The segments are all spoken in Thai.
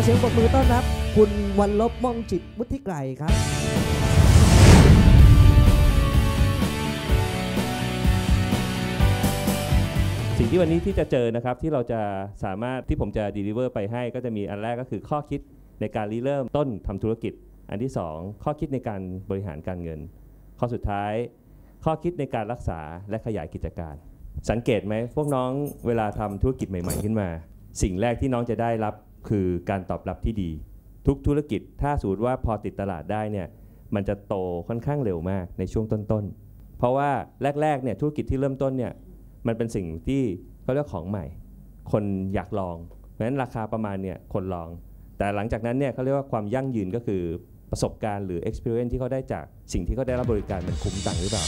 อเสียงปรบมือต้อนรับ คุณวันลบม่องจิตวุฒิไกรครับสิ่งที่วันนี้ที่จะเจอนะครับที่เราจะสามารถที่ผมจะ deliver ไปให้ ก็จะมีอันแรกก็คือข้อคิดในการริเริ่มต้นทำธุรกิจ อันที่ 2 ข้อคิดในการบริหารการเงิน ข้อสุดท้าย ข้อคิดในการรักษาและขยายกิจการ สังเกตไหมพวกน้องเวลาทำธุรกิจใหม่ ๆ ขึ้นมา สิ่งแรกที่น้องจะได้รับ คือการตอบรับที่ดี ทุกธุรกิจถ้าสูตรว่าพอติดตลาดได้เนี่ยมันจะโตค่อนข้างเร็วมากในช่วงต้นๆ เพราะว่าแรกๆเนี่ยธุรกิจที่เริ่มต้นเนี่ยมันเป็นสิ่งที่เขาเรียกของใหม่ คนอยากลองเพราะฉะนั้นราคาประมาณเนี่ยคนลอง แต่หลังจากนั้นเนี่ยเขาเรียกว่าความยั่งยืนก็คือประสบการณ์หรือ experience ที่เขาได้จากสิ่งที่เขาได้รับบริการมันคุ้มตังค์หรือเปล่า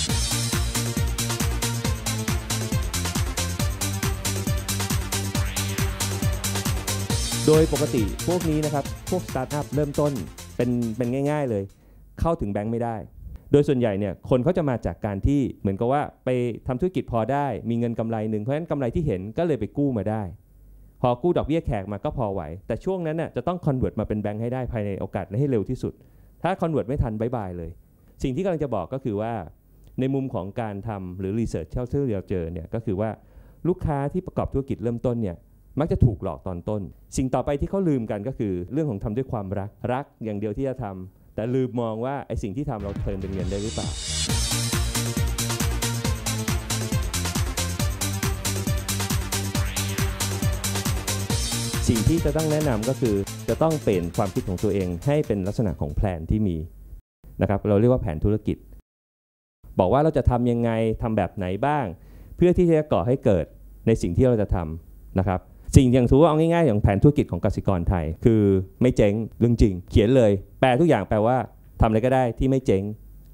โดยปกติพวกนี้นะครับ พวกสตาร์ทอัพเริ่มต้นเป็นเป็นง่าย ๆเลย เข้าถึงแบงค์ไม่ได้ โดยส่วนใหญ่เนี่ยคนเขาจะมาจากการที่เหมือนกับว่าไปทำธุรกิจพอได้ มีเงินกำไรหนึ่งเพราะฉะนั้นกำไรที่เห็นก็เลยไปกู้มาได้ พอกู้ดอกเบี้ยแขกมาก็พอไหว แต่ช่วงนั้นน่ะจะต้องคอนเวิร์ตมาเป็นแบงค์ให้ได้ภายในโอกาสและให้เร็วที่สุด ถ้าคอนเวิร์ตไม่ทันบายบายเลย สิ่งที่กำลังจะบอกก็คือว่า ในมุมของการทำหรือรีเสิร์ชเท่าที่เราเจอเนี่ยก็คือว่าลูกค้าที่ประกอบธุรกิจเริ่มต้นเนี่ย มักจะถูกหลอกตอนต้น สิ่งต่อไปที่เขาลืมกันก็คือเรื่องของทำด้วยความรักรักอย่างเดียวที่จะทำแต่ลืมมองว่าไอสิ่งที่ทำเราเทินเป็นเงินได้หรือเปล่าสิ่งที่จะต้องแนะนำก็คือจะต้องเปลี่ยนความคิดของตัวเอง ให้เป็นลักษณะของแผนที่มีนะครับเราเรียกว่าแผนธุรกิจ บอกว่าเราจะทำยังไงทำแบบไหนบ้าง เพื่อที่จะก่อให้เกิดในสิ่งที่เราจะทำนะครับ สิ่งอย่างถือว่าเอาง่ายๆอย่างแผนธุรกิจของกสิกรไทย คือไม่เจ๊งเรื่องจริง เขียนเลย แปลทุกอย่างแปลว่าทำอะไรก็ได้ที่ไม่เจ๊ง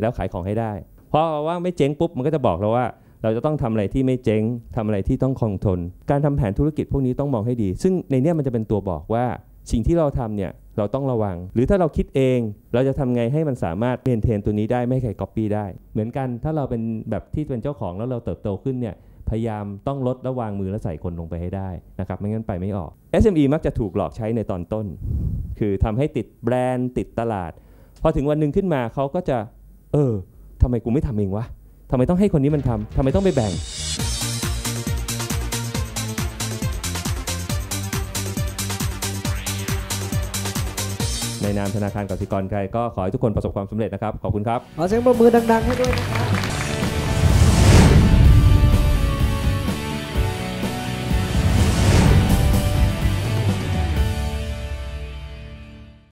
แล้วขายของให้ได้ เพราะว่าไม่เจ๊งปุ๊บมันก็จะบอกเราว่า เราจะต้องทำอะไรที่ไม่เจ๊งทำอะไรที่ต้องคงทน การทำแผนธุรกิจพวกนี้ต้องมองให้ดี ซึ่งในนี้มันจะเป็นตัวบอกว่า สิ่งที่เราทำเนี่ยเราต้องระวัง หรือถ้าเราคิดเองเราจะทำไงให้มันสามารถเมนเทนตัวนี้ได้ไม่ให้ใครก๊อปปี้ได้ เหมือนกันถ้าเราเป็นแบบที่เป็นเจ้าของแล้วเราเติบโตขึ้นเนี่ย พยายามต้องลดและวางมือและใส่คนลงไปให้ได้นะครับไม่งั้นไปไม่ออก SME มักจะถูกหลอกใช้ในตอนต้น คือทำให้ติดแบรนด์ติดตลาด พอถึงวันหนึ่งขึ้นมาเขาก็จะ เออทำไมกูไม่ทำเองวะทำไมต้องให้คนนี้มันทำทำไมต้องไปแบ่งในนามธนาคารกสิกรไทยก็ขอให้ทุกคนประสบความสำเร็จนะครับ ขอบคุณครับ ขอเสียงปรบมือดัง ๆ ให้ด้วยนะครับ